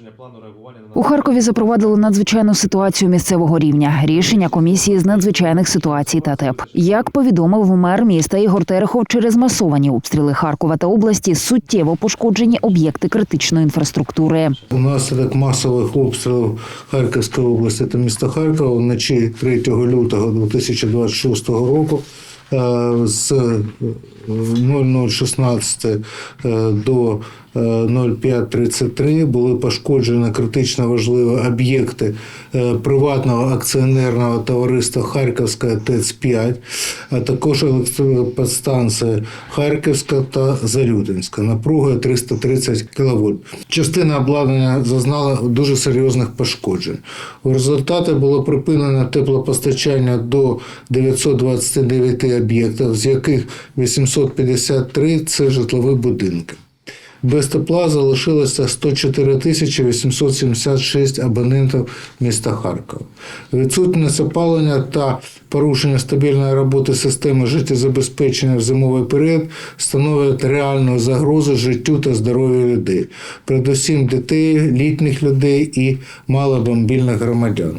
затвердження плану реагування на У Харкові запровадили надзвичайну ситуацію місцевого рівня. Рішення комісії з надзвичайних ситуацій та ТЕП. Як повідомив мер міста Ігор Терехов, через масовані обстріли Харкова та області суттєво пошкоджені об'єкти критичної інфраструктури. Унаслідок масових обстрілів Харківської області та міста Харкова вночі 3 лютого 2026 року з 0016 е, до е, 0533 були пошкоджені критично важливі об'єкти е, приватного акціонерного товариства Харківська ТЕЦ-5, а також електроподстанції Харківська та Зарютинська напругою 330 кВт. Частина обладнання зазнала дуже серйозних пошкоджень. У результаті було припинено теплопостачання до 929 об'єктів, з яких 853 – це житлові будинки. Без тепла залишилося 104 тисячі 876 абонентів міста Харкова. Відсутність опалення та порушення стабільної роботи системи життєзабезпечення в зимовий період становлять реальну загрозу життю та здоров'ю людей, передусім дітей, літніх людей і маломобільних громадян.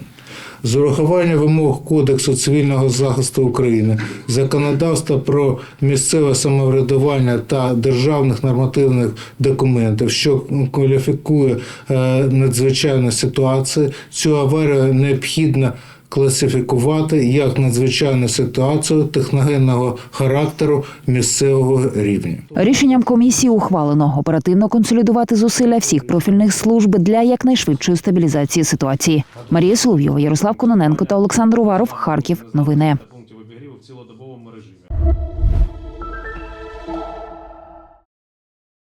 З урахуванням вимог Кодексу цивільного захисту України, законодавства про місцеве самоврядування та державних нормативних документів, що кваліфікує е, надзвичайну ситуацію, цю аварію необхідно класифікувати як надзвичайну ситуацію техногенного характеру місцевого рівня. Рішенням комісії ухвалено оперативно консолідувати зусилля всіх профільних служб для якнайшвидшої стабілізації ситуації. Марія Соловйова, Ярослав Кононенко та Олександр Уваров. Харків. Новини.